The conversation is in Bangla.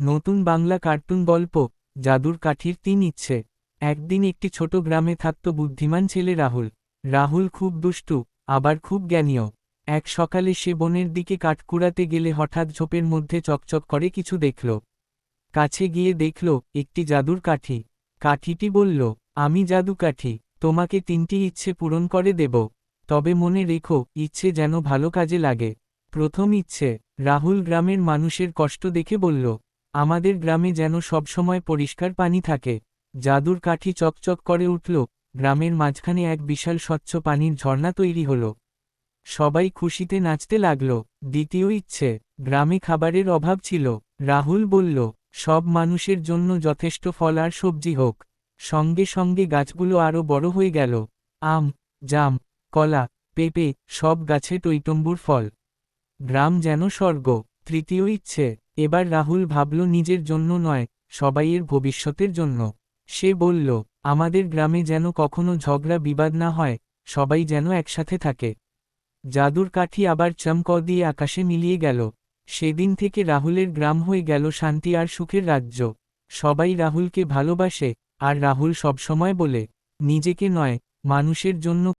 নতুন বাংলা কার্টুন গল্প, জাদুর কাঠির তিন ইচ্ছে। একদিন একটি ছোট গ্রামে থাকত বুদ্ধিমান ছেলে রাহুল। রাহুল খুব দুষ্টু, আবার খুব জ্ঞানীয় এক সকালে সে বনের দিকে কাঠ কুড়াতে গেলে হঠাৎ ঝোপের মধ্যে চকচক করে কিছু দেখল। কাছে গিয়ে দেখল, একটি জাদুর কাঠি। কাঠিটি বলল, আমি জাদু কাঠি, তোমাকে তিনটি ইচ্ছে পূরণ করে দেব। তবে মনে রেখো, ইচ্ছে যেন ভালো কাজে লাগে। প্রথম ইচ্ছে, রাহুল গ্রামের মানুষের কষ্ট দেখে বলল আমাদের গ্রামে যেন সবসময় পরিষ্কার পানি থাকে। জাদুর কাঠি চকচক করে উঠল, গ্রামের মাঝখানে এক বিশাল স্বচ্ছ পানির ঝর্ণা তৈরি হল। সবাই খুশিতে নাচতে লাগল, দ্বিতীয় ইচ্ছে, গ্রামে খাবারের অভাব ছিল। রাহুল বলল, সব মানুষের জন্য যথেষ্ট ফল আর সবজি হোক। সঙ্গে সঙ্গে গাছগুলো আরও বড় হয়ে গেল। আম, জাম, কলা, পেঁপে, সব গাছে টৈটম্বুর ফল। গ্রাম যেন স্বর্গ, তৃতীয় ইচ্ছে। এবার রাহুল ভাবল নিজের জন্য নয়, সবাইয়ের ভবিষ্যতের জন্য। সে বলল, আমাদের গ্রামে যেন কখনো ঝগড়া বিবাদ না হয়, সবাই যেন একসাথে থাকে। জাদুর কাঠি আবার চমক দিয়ে আকাশে মিলিয়ে গেল। সেদিন থেকে রাহুলের গ্রাম হয়ে গেল শান্তি আর সুখের রাজ্য। সবাই রাহুলকে ভালোবাসে, আর রাহুল সবসময় বলে, নিজেকে নয়, মানুষের জন্য